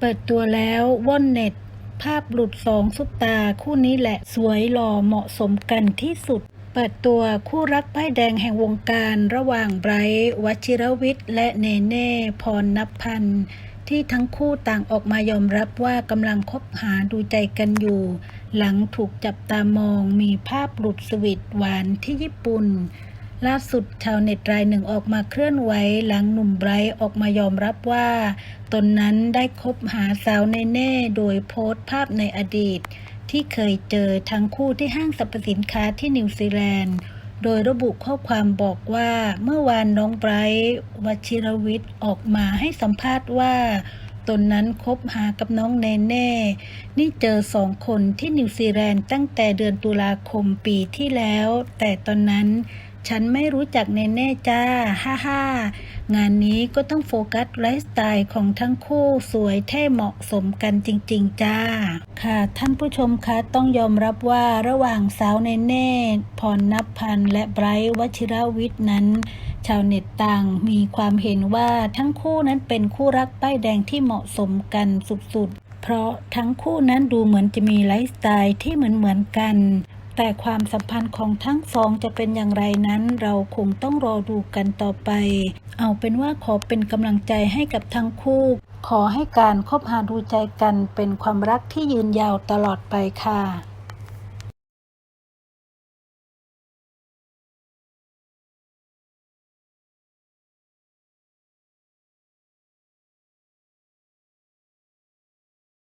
เปิดตัวแล้วว่อนเน็ต ภาพหลุดสองซุปตาคู่นี้แหละสวยหล่อเหมาะสมกันที่สุด เปิดตัวคู่รักป้ายแดงแห่งวงการระหว่างไบรท์วชิรวิทย์ และเนเน่พรนับพันธ์ที่ทั้งคู่ต่างออกมายอมรับว่ากำลังคบหาดูใจกันอยู่ หลังถูกจับตามองมีภาพหลุดสวีทหวานที่ญี่ปุ่น ล่าสุดชาวเน็ตรายหนึ่งออกมาเคลื่อนไหวหลังหนุ่มไบรท์ออกมายอมรับว่า ตนนั้นได้คบหาสาวเนเน่โดยโพสต์ภาพในอดีต ที่เคยเจอทั้งคู่ที่ห้างสรรพสินค้าที่นิวซีแลนด์ โดยระบุข้อความบอกว่าเมื่อวานน้องไบรท์วชิรวิทย์ออกมาให้สัมภาษณ์ว่า ตนนั้นคบหากับน้องเนเน่ นี่เจอสองคนที่นิวซีแลนด์ตั้งแต่เดือนตุลาคมปีที่แล้ว แต่ตอนนั้น ฉันไม่รู้จักเนเน่จ้า ฮ่าฮ่างานนี้ก็ต้องโฟกัสไลฟ์สไตล์ของทั้งคู่สวยเท่เหมาะสมกันจริง ๆ จ้า ค่ะท่านผู้ชมคะต้องยอมรับว่าระหว่างสาวเนเน่พรนับพันและไบรท์วชิรวิทย์นั้น ชาวเน็ตต่างมีความเห็นว่าทั้งคู่นั้นเป็นคู่รักป้ายแดงที่เหมาะสมกันสุดๆ เพราะทั้งคู่นั้นดูเหมือนจะมีไลฟ์สไตล์ที่เหมือนๆกัน แต่ความสัมพันธ์ของทั้งสองจะเป็นอย่างไรนั้น เราคงต้องรอดูกันต่อไป เอาเป็นว่าขอเป็นกำลังใจให้กับทั้งคู่ ขอให้การคบหาดูใจกันเป็นความรักที่ยืนยาวตลอดไปค่ะ